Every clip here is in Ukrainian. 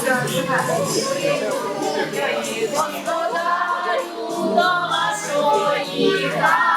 Господарю до вашої хати,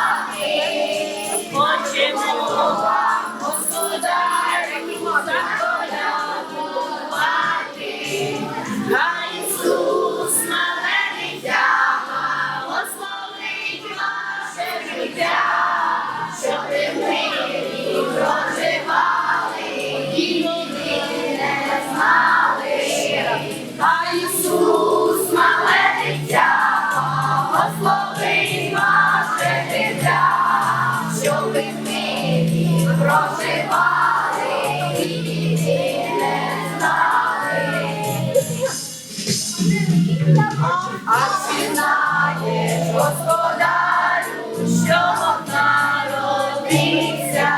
А знає господарю, що народився?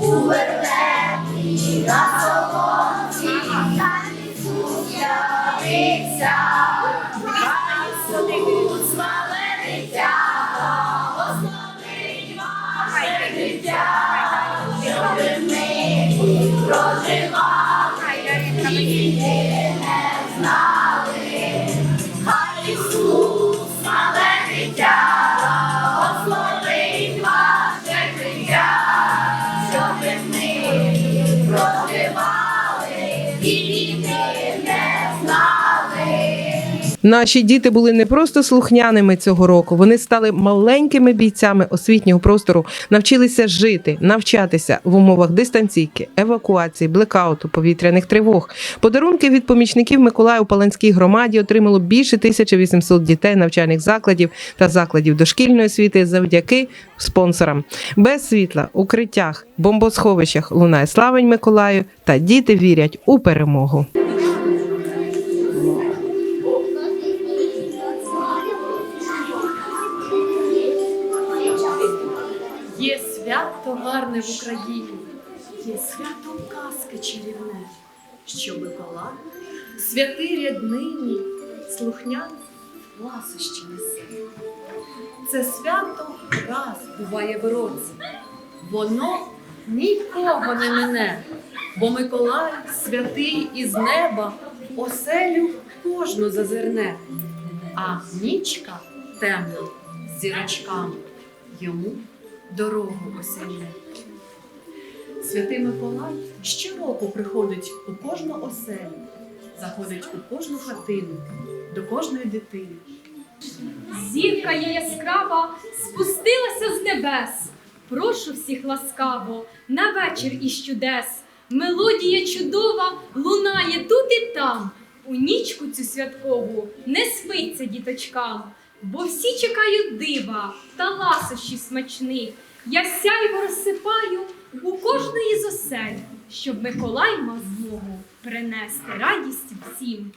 У верлеті на солонці, хай Ісус явився, хай Ісус мале дитя, благословить ваше життя, мирі проживали проживали Наші діти були не просто слухняними цього року, вони стали маленькими бійцями освітнього простору, навчилися жити, навчатися в умовах дистанційки, евакуації, блекауту, повітряних тривог. Подарунки від помічників Миколая у Паланській громаді отримало більше 1800 дітей навчальних закладів та закладів дошкільної освіти завдяки спонсорам. Без світла, укриттях, бомбосховищах лунає славень Миколаю, та діти вірять у перемогу. Гарне в Україні, є свято казки чарівне, що Миколай, святий ряднині, слухнян ласощі несе. Це свято раз буває в році, воно нікого не мине, бо Миколай святий із неба оселю кожну зазирне, а нічка темна з зірочками йому дорогу осяє. Святий Миколай щороку приходить у кожну оселю, заходить у кожну хатину, до кожної дитини. Зірка є яскрава, спустилася з небес. Прошу всіх ласкаво, на вечір із чудес. Мелодія чудова лунає тут і там. У нічку цю святкову не спиться діточкам, бо всі чекають дива та ласощів смачних. Я сяйво розсипаю у кожної з осель, щоб Миколай мав змогу принести радість всім.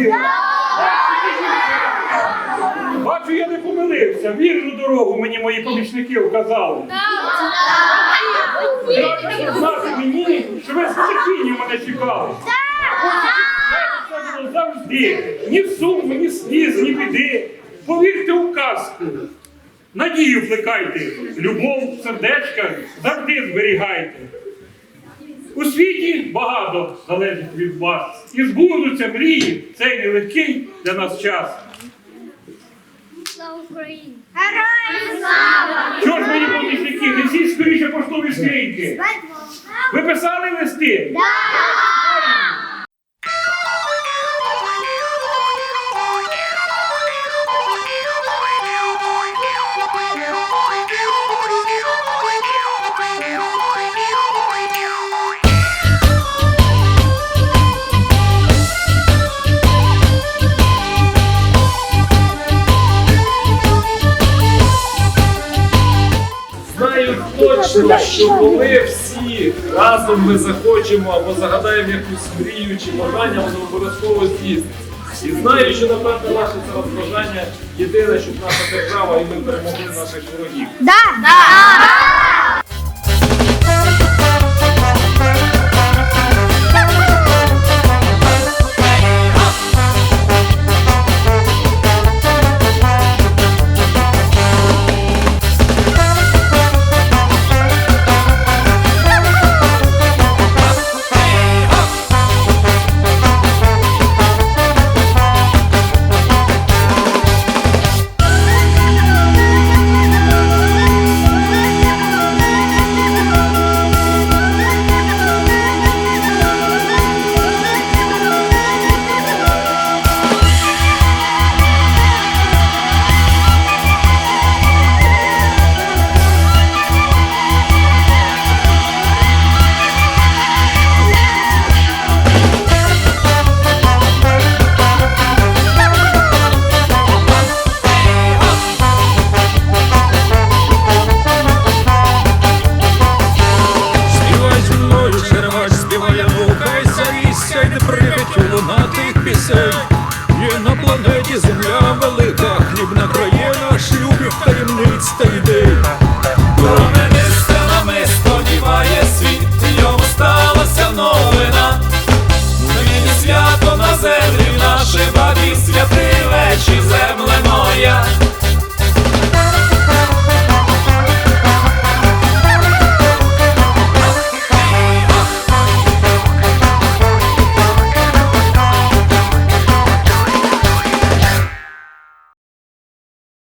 Любі! Бачу, я не помилився. Вірну дорогу мені мої помічники вказали. Треба сказати мені, що ви терпінням мене чекали. Завжди. Ні суму, ні сліз, ні біди. Повірте у казку. Надію плекайте, любов, сердечка завжди зберігайте. У світі багато залежить від вас. І збудуться мрії цей нелегкий для нас час. Слава Україні! Що ж мені помічники, несіть скоріше поштові скриньки. Ви писали листи? Знаю що коли всі разом ми захочемо або загадаємо якусь мрію чи бажання, воно обов'язково здійсниться. І знаю, що напевно наше зараз бажання єдине, щоб наша держава і ми перемогли наших ворогів. Співай stay there.